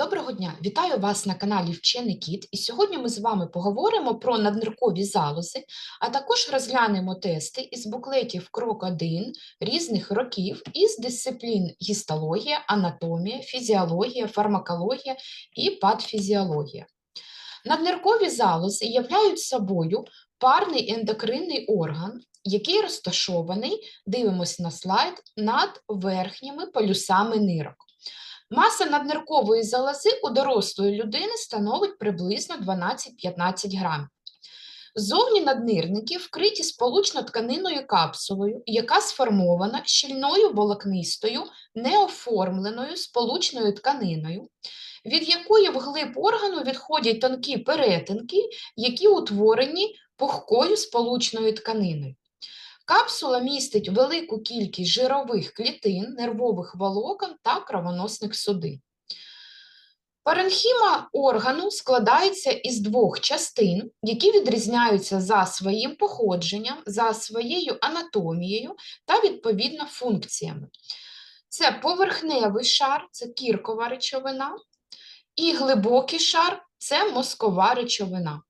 Доброго дня! Вітаю вас на каналі Вчений Кіт. І сьогодні ми з вами поговоримо про надниркові залози, а також розглянемо тести із буклетів Крок 1 різних років із дисциплін гістологія, анатомія, фізіологія, фармакологія і патфізіологія. Надниркові залози являють собою парний ендокринний орган, який розташований, дивимось на слайд, над верхніми полюсами нирок. Маса надниркової залози у дорослої людини становить приблизно 12-15 грамів. Зовні наднирники вкриті сполучно-тканинною капсулою, яка сформована щільною волокнистою, неоформленою сполучною тканиною, від якої вглиб органу відходять тонкі перетинки, які утворені пухкою сполучною тканиною. Капсула містить велику кількість жирових клітин, нервових волокон та кровоносних судин. Паренхіма органу складається із двох частин, які відрізняються за своїм походженням, за своєю анатомією та відповідно функціями. Це поверхневий шар, це кіркова речовина, і глибокий шар це мозкова речовина.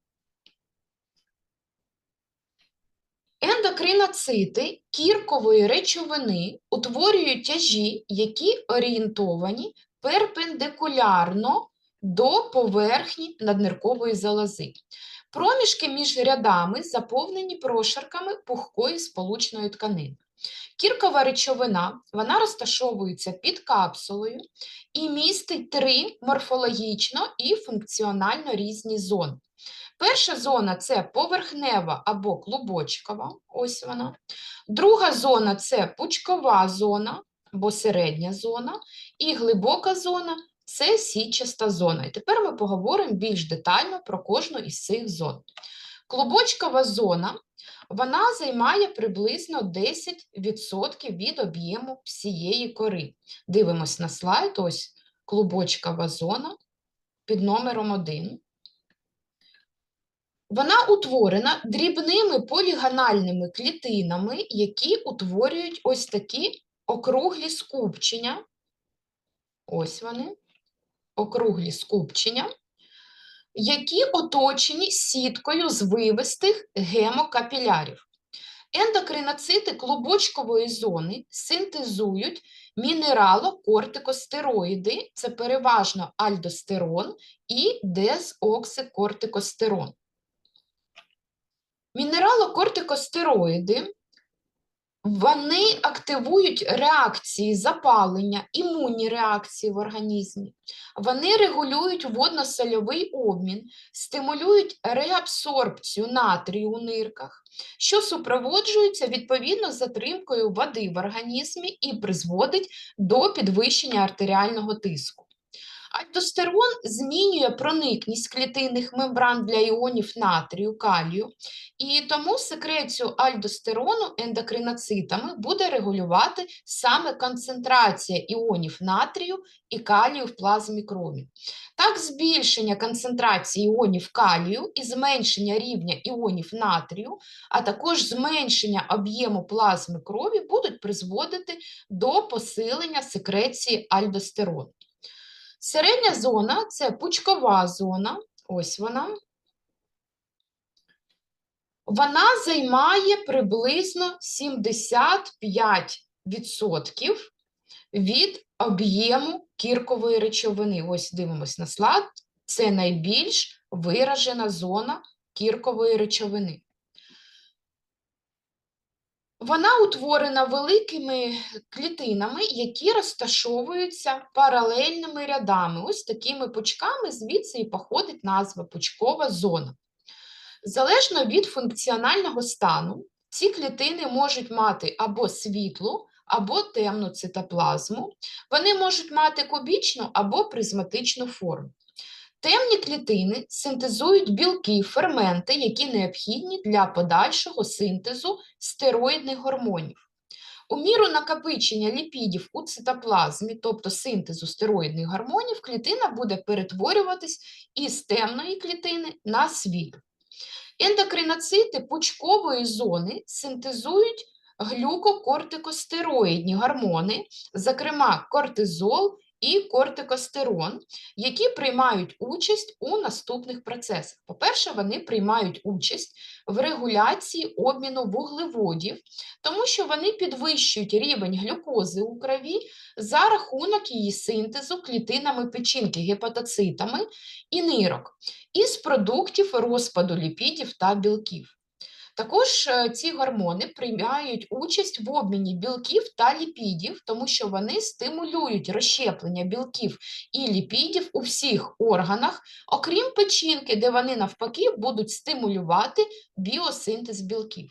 Ендокриноцити кіркової речовини утворюють тяжі, які орієнтовані перпендикулярно до поверхні надниркової залози. Проміжки між рядами заповнені прошарками пухкої сполучної тканини. Кіркова речовина вона розташовується під капсулою і містить три морфологічно і функціонально різні зони. Перша зона це поверхнева або клубочкова, ось вона. Друга зона це пучкова зона або середня зона, і глибока зона це січаста зона. І тепер ми поговоримо більш детально про кожну із цих зон. Клубочкова зона вона займає приблизно 10% від об'єму всієї кори. Дивимось на слайд, ось клубочкова зона під номером 1. Вона утворена дрібними полігональними клітинами, які утворюють ось такі округлі скупчення. Ось вони, округлі скупчення, які оточені сіткою звивистих гемокапілярів. Ендокриноцити клубочкової зони синтезують мінералокортикостероїди, це переважно альдостерон і дезоксикортикостерон. Мінералокортикостероїди вони активують реакції запалення, імунні реакції в організмі. Вони регулюють водно-сольовий обмін, стимулюють реабсорбцію натрію у нирках, що супроводжується відповідно затримкою води в організмі і призводить до підвищення артеріального тиску. Альдостерон змінює проникність клітинних мембран для іонів натрію, калію, і тому секрецію альдостерону ендокриноцитами буде регулювати саме концентрація іонів натрію і калію в плазмі крові. Так, збільшення концентрації іонів калію і зменшення рівня іонів натрію, а також зменшення об'єму плазми крові будуть призводити до посилення секреції альдостерону. Середня зона це пучкова зона, ось вона. Вона займає приблизно 75% від об'єму кіркової речовини. Ось дивимось на слайд. Це найбільш виражена зона кіркової речовини. Вона утворена великими клітинами, які розташовуються паралельними рядами, ось такими пучками, звідси і походить назва пучкова зона. Залежно від функціонального стану, ці клітини можуть мати або світлу, або темну цитоплазму, вони можуть мати кубічну або призматичну форму. Темні клітини синтезують білки, ферменти, які необхідні для подальшого синтезу стероїдних гормонів. У міру накопичення ліпідів у цитоплазмі, тобто синтезу стероїдних гормонів, клітина буде перетворюватись із темної клітини на світлу. Ендокриноцити пучкової зони синтезують глюкокортикостероїдні гормони, зокрема кортизол і кортикостерон, які приймають участь у наступних процесах. По-перше, вони приймають участь в регуляції обміну вуглеводів, тому що вони підвищують рівень глюкози у крові за рахунок її синтезу клітинами печінки, гепатоцитами і нирок із продуктів розпаду ліпідів та білків. Також е, ці гормони приймають участь в обміні білків та ліпідів, тому що вони стимулюють розщеплення білків і ліпідів у всіх органах, окрім печінки, де вони навпаки будуть стимулювати біосинтез білків.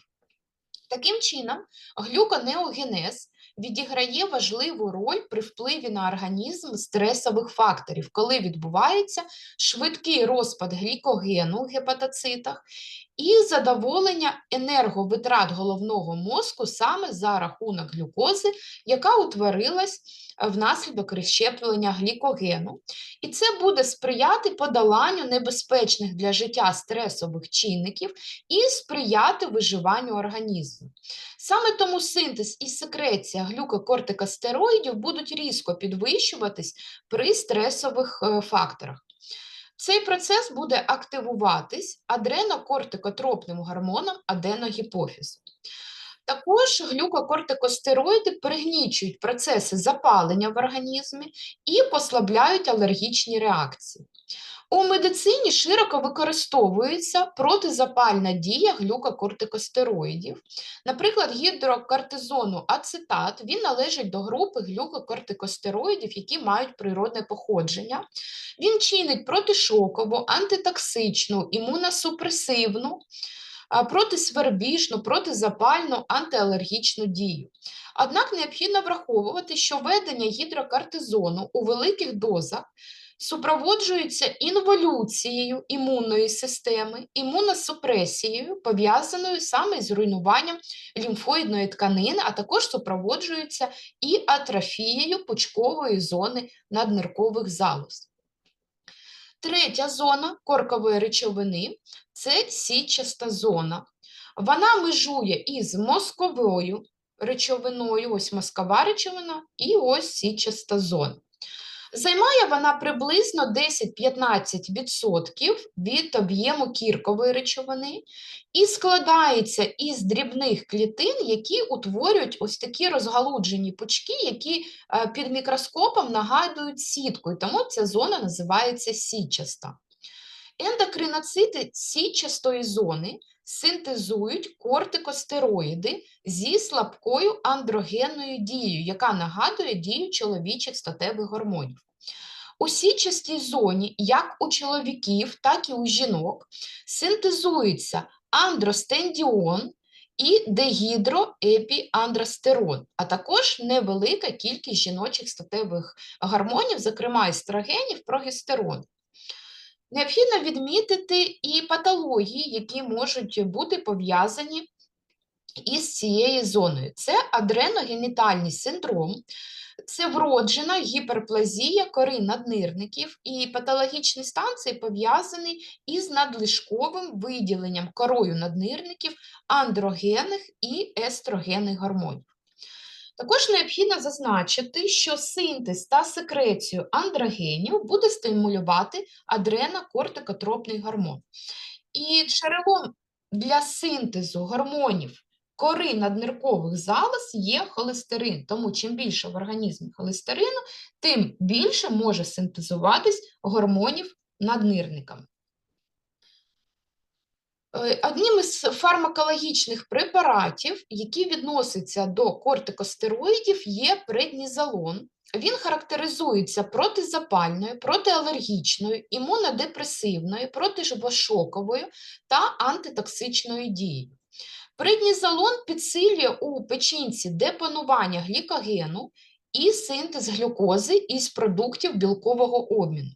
Таким чином, глюконеогенез відіграє важливу роль при впливі на організм стресових факторів, коли відбувається швидкий розпад глікогену в гепатоцитах і задоволення енерговитрат головного мозку саме за рахунок глюкози, яка утворилась внаслідок розщеплення глікогену. І це буде сприяти подоланню небезпечних для життя стресових чинників і сприяти виживанню організму. Саме тому синтез і секреція глюкокортикостероїдів будуть різко підвищуватись при стресових е, факторах. Цей процес буде активуватись адренокортикотропним гормоном аденогіпофізу. Також глюкокортикостероїди пригнічують процеси запалення в організмі і послабляють алергічні реакції. У медицині широко використовується протизапальна дія глюкокортикостероїдів. Наприклад, гідрокортизону ацетат він належить до групи глюкокортикостероїдів, які мають природне походження. Він чинить протишокову, антитоксичну, імуносупресивну, протисвербіжну, протизапальну, антиалергічну дію. Однак необхідно враховувати, що введення гідрокортизону у великих дозах супроводжується інволюцією імунної системи, імуносупресією, пов'язаною саме з руйнуванням лімфоїдної тканини, а також супроводжується і атрофією пучкової зони надниркових залоз. Третя зона коркової речовини це січаста зона. Вона межує із мозковою речовиною, ось мозкова речовина, і ось січаста зона. Займає вона приблизно 10-15% від об'єму кіркової речовини і складається із дрібних клітин, які утворюють ось такі розгалуджені пучки, які е, під мікроскопом нагадують сітку, і тому ця зона називається січаста. Ендокриноцити січастої зони синтезують кортикостероїди зі слабкою андрогенною дією, яка нагадує дію чоловічих статевих гормонів. У січастій зоні, як у чоловіків, так і у жінок, синтезується андростендіон і дегідроепіандростерон, а також невелика кількість жіночих статевих гормонів, зокрема естрогенів, прогестерон. Необхідно відмітити і патології, які можуть бути пов'язані із цією зоною. Це адреногенітальний синдром, це вроджена гіперплазія кори наднирників, і патологічний стан цей пов'язаний із надлишковим виділенням корою наднирників андрогенних і естрогенних гормонів. Також необхідно зазначити, що синтез та секрецію андрогенів буде стимулювати адренокортикотропний гормон. І джерелом для синтезу гормонів кори надниркових залоз є холестерин, тому чим більше в організмі холестерину, тим більше може синтезуватись гормонів наднирниками. Е, одним із фармакологічних препаратів, які відносяться до кортикостероїдів, є преднізолон. Він характеризується протизапальною, протиалергічною, імунодепресивною, протиживошоковою та антитоксичною дією. Преднізолон підсилює у печінці депонування глікогену і синтез глюкози із продуктів білкового обміну.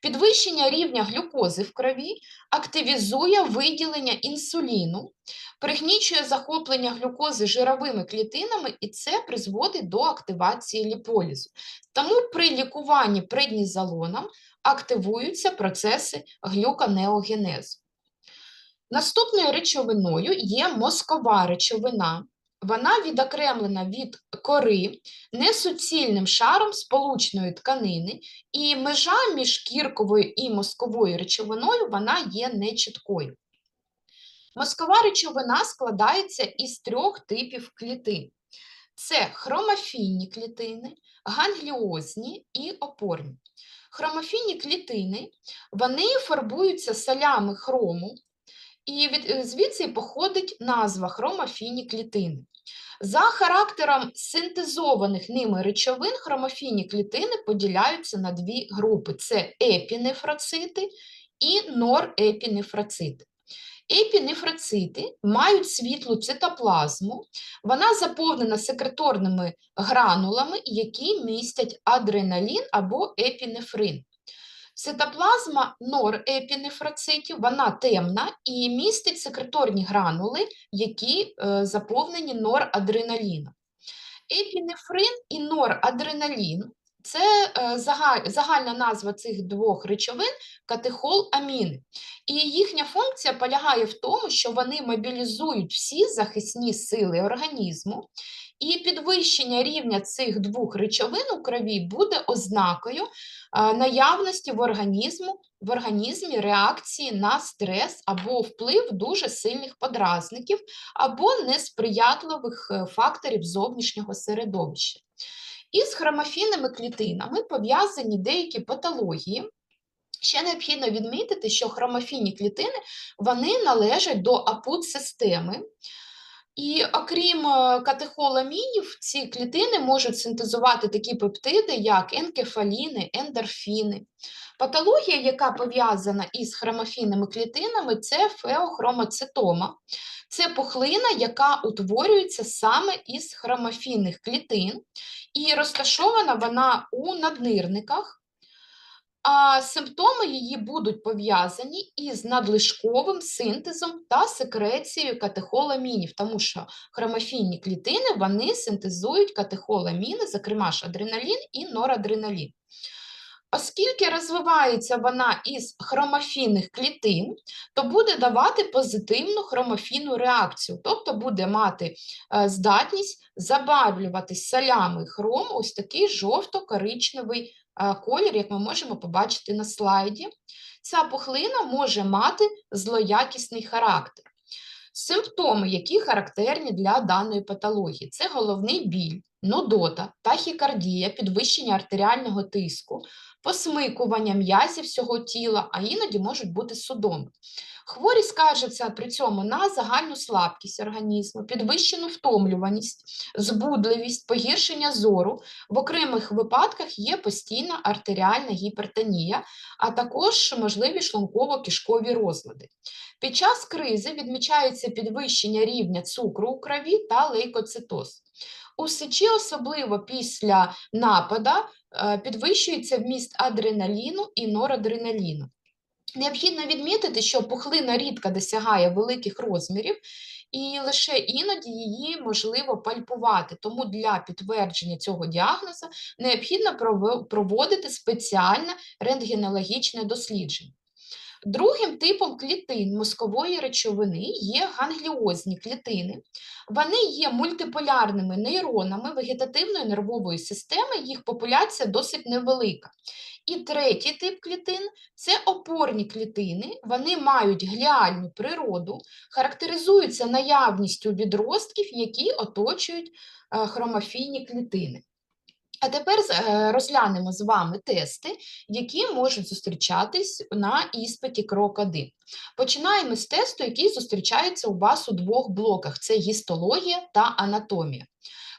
Підвищення рівня глюкози в крові активізує виділення інсуліну, пригнічує захоплення глюкози жировими клітинами, і це призводить до активації ліполізу. Тому при лікуванні преднізолоном активуються процеси глюконеогенезу. Наступною речовиною є мозкова речовина. Вона відокремлена від кори несуцільним шаром сполучної тканини, і межа між кірковою і мозковою речовиною вона є нечіткою. Мозкова речовина складається із трьох типів клітин: це хромофільні клітини, гангліозні і опорні. Хромофільні клітини вони фарбуються солями хрому, і від, е, звідси походить назва хромофільні клітини. За характером синтезованих ними речовин хромофільні клітини поділяються на дві групи: це епінефроцити і норепінефроцити. Епінефроцити мають світлу цитоплазму, вона заповнена секреторними гранулами, які містять адреналін або епінефрин. Цитоплазма норепінефроцитів, вона темна і містить секреторні гранули, які е, заповнені норадреналіном. Епінефрин і норадреналін це е, загальна назва цих двох речовин катехоламіни. І їхня функція полягає в тому, що вони мобілізують всі захисні сили організму, і підвищення рівня цих двох речовин у крові буде ознакою наявності в організму, в організмі реакції на стрес або вплив дуже сильних подразників, або несприятливих е, факторів зовнішнього середовища. Із хромофільними клітинами пов'язані деякі патології. Ще необхідно відмітити, що хромофільні клітини вони належать до апут-системи. І окрім е, катехоламінів, ці клітини можуть синтезувати такі пептиди, як енкефаліни, ендорфіни. Патологія, яка пов'язана із хромофільними клітинами, це феохромоцитома. Це пухлина, яка утворюється саме із хромофільних клітин, і розташована вона у наднирниках. А симптоми її будуть пов'язані із надлишковим синтезом та секрецією катехоламінів, тому що хромофільні клітини вони синтезують катехоламіни, зокрема ж адреналін і норадреналін. Оскільки розвивається вона із хромофільних клітин, то буде давати позитивну хромофільну реакцію, тобто буде мати е, здатність забарвлювати солями хром ось такий жовто-коричневий колір, як ми можемо побачити на слайді. Ця пухлина може мати злоякісний характер. Симптоми, які характерні для даної патології, це головний біль, нудота, тахікардія, підвищення артеріального тиску, посмикування м'язів всього тіла, а іноді можуть бути судоми. Хворі скаржаться при цьому на загальну слабкість організму, підвищену втомлюваність, збудливість, погіршення зору. В окремих випадках є постійна артеріальна гіпертонія, а також можливі шлунково-кишкові розлади. Під час кризи відмічається підвищення рівня цукру у крові та лейкоцитоз. У сечі, особливо після напада, е, підвищується вміст адреналіну і норадреналіну. Необхідно відмітити, що пухлина рідко досягає великих розмірів, і лише іноді її можливо пальпувати. Тому для підтвердження цього діагнозу необхідно проводити спеціальне рентгенологічне дослідження. Другим типом клітин мозкової речовини є гангліозні клітини. Вони є мультиполярними нейронами вегетативної нервової системи, їх популяція досить невелика. І третій тип клітин це опорні клітини, вони мають гліальну природу, характеризуються наявністю відростків, які оточують е, хромофільні клітини. А тепер е, розглянемо з вами тести, які можуть зустрічатись на іспиті крок 1. Починаємо з тесту, який зустрічається у вас у двох блоках: це гістологія та анатомія.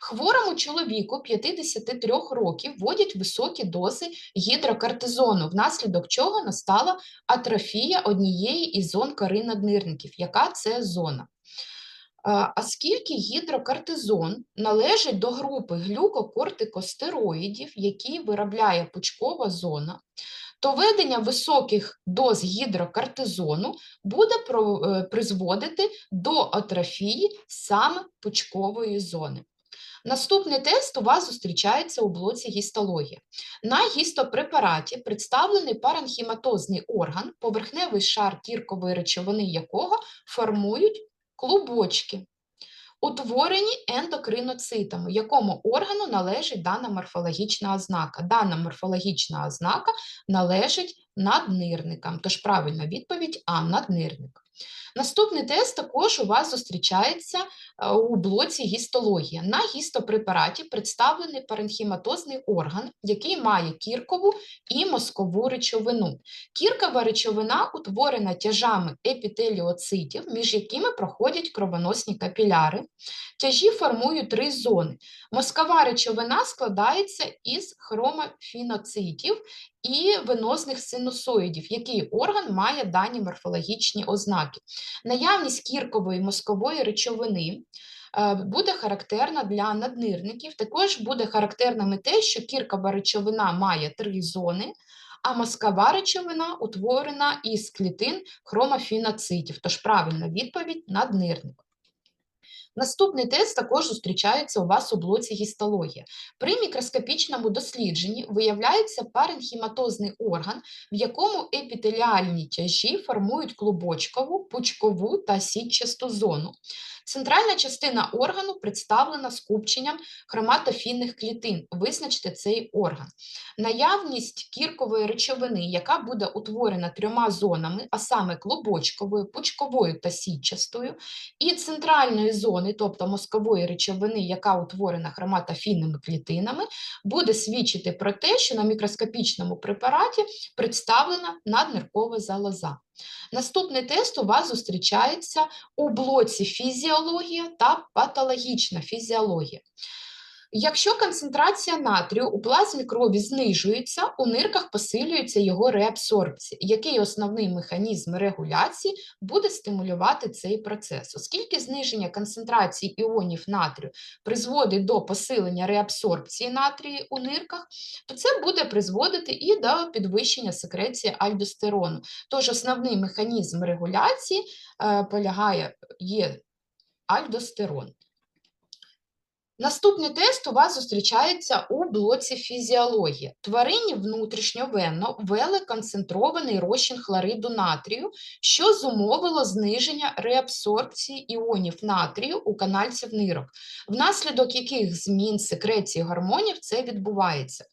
Хворому чоловіку 53 років вводять високі дози гідрокортизону, внаслідок чого настала атрофія однієї із зон кори наднирників. Яка це зона? Оскільки гідрокортизон належить до групи глюкокортикостероїдів, які виробляє пучкова зона, то введення високих доз гідрокортизону буде е, призводити до атрофії саме пучкової зони. Наступний тест у вас зустрічається у блоці гістологія. На гістопрепараті представлений паранхіматозний орган, поверхневий шар тіркової речовини якого формують клубочки. утворені ендокриноцитами, якому органу належить дана морфологічна ознака. Дана морфологічна ознака належить наднирникам. Тож правильна відповідь А наднирник. Наступний тест також у вас зустрічається е, у блоці гістологія. На гістопрепараті представлений паренхіматозний орган, який має кіркову і мозкову речовину. Кіркова речовина утворена тяжами епітеліоцитів, між якими проходять кровоносні капіляри. Тяжі формують три зони. Мозкова речовина складається із хромофіноцитів і венозних синусоїдів, який орган має дані морфологічні ознаки. Наявність кіркової мозкової речовини е, буде характерна для наднирників. Також буде характерним те, що кіркова речовина має три зони, а мозкова речовина утворена із клітин хромофіноцитів. Тож правильна відповідь наднирник. Наступний тест також зустрічається у вас у блоці гістологія. При мікроскопічному дослідженні виявляється паренхіматозний орган, в якому епітеліальні тяжі формують клубочкову, пучкову та сітчасту зону. Центральна частина органу представлена скупченням хроматофінних клітин. Визначте цей орган. Наявність кіркової речовини, яка буде утворена трьома зонами, а саме клубочковою, пучковою та сітчастою, і центральної зони, тобто мозкової речовини, яка утворена хроматофінними клітинами, буде свідчити про те, що на мікроскопічному препараті представлена надниркова залоза. Наступний тест у вас зустрічається у блоці фізіологія та патологічна фізіологія. Якщо концентрація натрію у плазмі крові знижується, у нирках посилюється його реабсорбція. Який основний механізм регуляції буде стимулювати цей процес? Оскільки зниження концентрації іонів натрію призводить до посилення реабсорбції натрію у нирках, то це буде призводити і до підвищення секреції альдостерону. Тож основний механізм регуляції е, полягає є альдостерон. Наступний тест у вас зустрічається у блоці фізіології. Тварині внутрішньовенно ввели концентрований розчин хлориду натрію, що зумовило зниження реабсорбції іонів натрію у канальців нирок, внаслідок яких змін секреції гормонів це відбувається.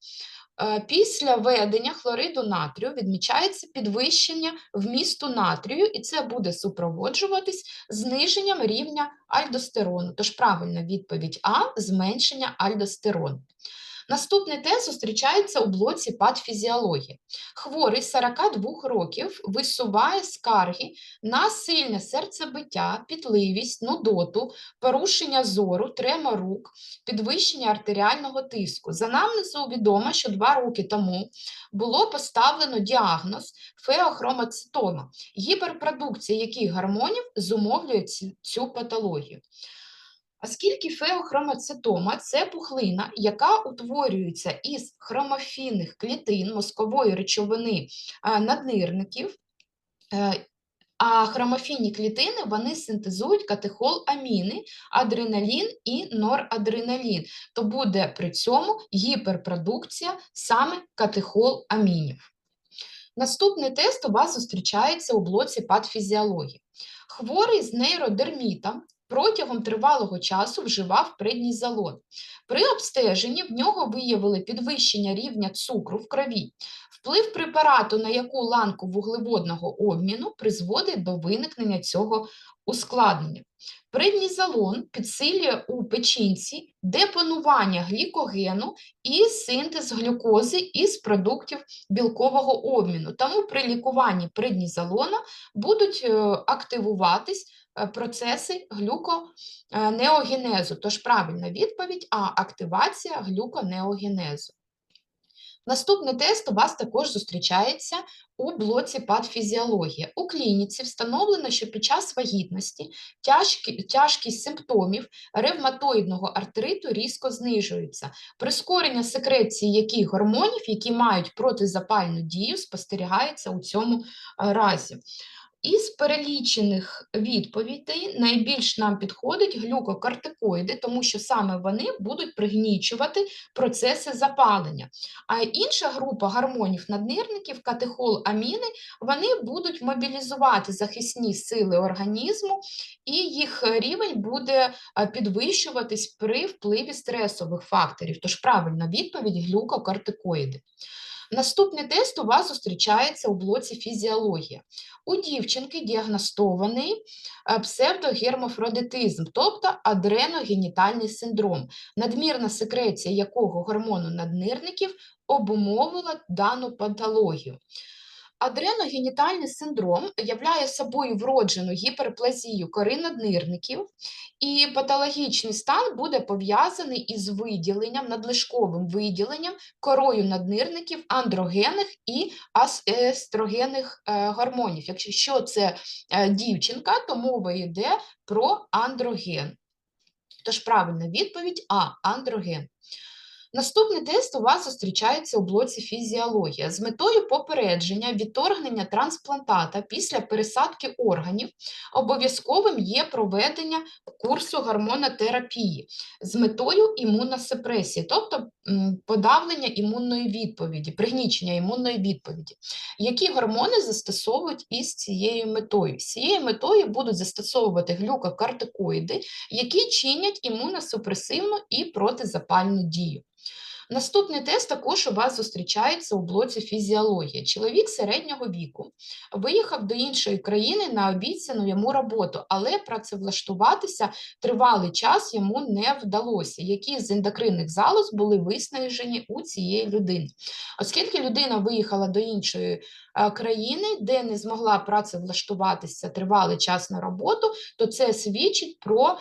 Е, після введення хлориду натрію відмічається підвищення вмісту натрію, і це буде супроводжуватись зниженням рівня альдостерону. Тож правильна відповідь А зменшення альдостерону. Наступний тест зустрічається у блоці патфізіології. Хворий 42 років висуває скарги на сильне серцебиття, пітливість, нудоту, порушення зору, трема рук, підвищення артеріального тиску. За намнезу відомо, що два роки тому було поставлено діагноз феохромоцитома, гіперпродукція яких гормонів зумовлює цю патологію. Оскільки феохромоцитома – це пухлина, яка утворюється із хромофінних клітин мозкової речовини наднирників, е, а хромофінні клітини вони синтезують катехоламіни, адреналін і норадреналін, то буде при цьому гіперпродукція саме катехоламінів. Наступний тест у вас зустрічається у блоці патфізіології. Хворий з нейродермітом протягом тривалого часу вживав преднізолон. При обстеженні в нього виявили підвищення рівня цукру в крові. Вплив препарату на яку ланку вуглеводного обміну призводить до виникнення цього ускладнення. Преднізолон підсилює у печінці депонування глікогену і синтез глюкози із продуктів білкового обміну. Тому при лікуванні преднізолона будуть е, активуватись процеси глюконеогенезу. Тож правильна відповідь А активація глюконеогенезу. Наступний тест у вас також зустрічається у блоці патфізіологія. У клініці встановлено, що під час вагітності тяжкі, тяжкість симптомів ревматоїдного артриту різко знижується. Прискорення секреції яких гормонів, які мають протизапальну дію, спостерігається у цьому е, разі. Із перелічених відповідей найбільш нам підходить глюкокортикоїди, тому що саме вони будуть пригнічувати процеси запалення. А інша група гормонів наднирників, катехол, аміни, вони будуть мобілізувати захисні сили організму, і їх рівень буде підвищуватись при впливі стресових факторів. Тож правильна відповідь глюкокортикоїди. Наступний тест у вас зустрічається у блоці фізіологія. У дівчинки діагностований псевдогермофродитизм, псевдогермафродитизм, тобто адреногенітальний синдром, надмірна секреція якого гормону наднирників обумовила дану патологію. Адреногенітальний синдром являє собою вроджену гіперплазію кори наднирників, і патологічний стан буде пов'язаний із виділенням, надлишковим виділенням корою наднирників андрогенних і естрогенних е, гормонів. Якщо це е, дівчинка, то мова йде про андроген. Тож правильна відповідь А андроген. Наступний тест у вас зустрічається у блоці фізіологія з метою попередження відторгнення трансплантата після пересадки органів. Обов'язковим є проведення курсу гормонотерапії з метою імуносепресії, тобто подавлення імунної відповіді, пригнічення імунної відповіді. Які гормони застосовують із цією метою? З цією метою будуть застосовувати глюкокортикоїди, які чинять імуносупресивну і протизапальну дію. Наступний тест також у вас зустрічається у блоці фізіологія. Чоловік середнього віку виїхав до іншої країни на обіцяну йому роботу, але працевлаштуватися тривалий час йому не вдалося. Які з ендокринних залоз були виснажені у цієї людини? Оскільки людина виїхала до іншої країни, де не змогла працевлаштуватися тривалий час на роботу, то це свідчить про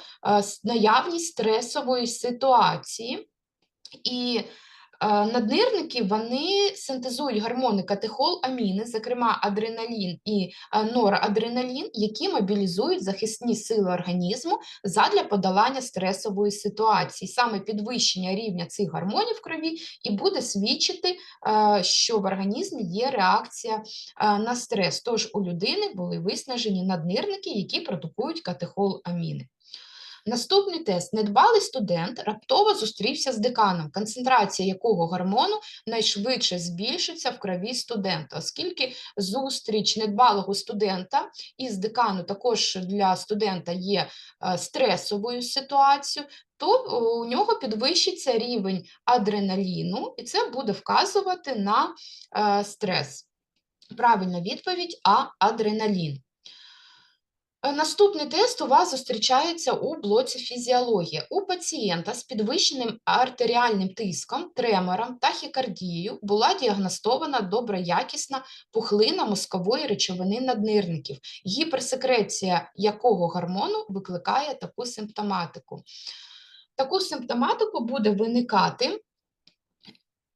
наявність стресової ситуації. І е, наднирники вони синтезують гормони катехол, аміни, зокрема адреналін і е, норадреналін, які мобілізують захисні сили організму задля подолання стресової ситуації. Саме підвищення рівня цих гормонів в крові і буде свідчити, е, що в організмі є реакція на стрес. Тож у людини були виснажені наднирники, які продукують катехол аміни. Наступний тест: недбалий студент раптово зустрівся з деканом, концентрація якого гормону найшвидше збільшиться в крові студента, оскільки зустріч недбалого студента із декану також для студента є е, стресовою ситуацією, то у нього підвищиться рівень адреналіну, і це буде вказувати на е, стрес. Правильна відповідь А адреналін. Е, наступний тест у вас зустрічається у блоці фізіологія. У пацієнта з підвищеним артеріальним тиском, тремором та хікардією була діагностована доброякісна пухлина мозкової речовини наднирників, гіперсекреція якого гормону викликає таку симптоматику. Таку симптоматику буде виникати,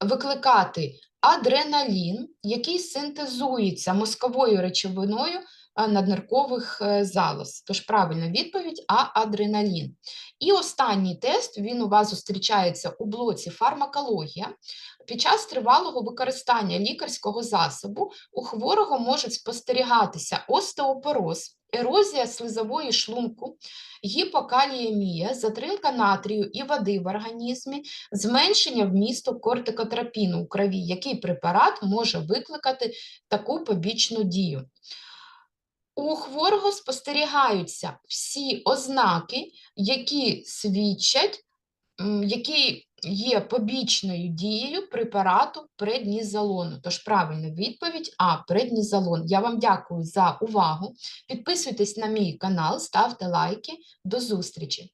викликати адреналін, який синтезується мозковою речовиною надниркових е, залоз. Тож правильна відповідь А адреналін. І останній тест він у вас зустрічається у блоці фармакологія. Під час тривалого використання лікарського засобу у хворого можуть спостерігатися остеопороз. Ерозія слизової шлунку, гіпокаліємія, затримка натрію і води в організмі, зменшення вмісту кортикотропіну у крові, який препарат може викликати таку побічну дію. У хворого спостерігаються всі ознаки, які свідчать, які є побічною дією препарату преднізолону. Тож правильна відповідь А преднізолон. Я вам дякую за увагу. Підписуйтесь на мій канал, ставте лайки. До зустрічі!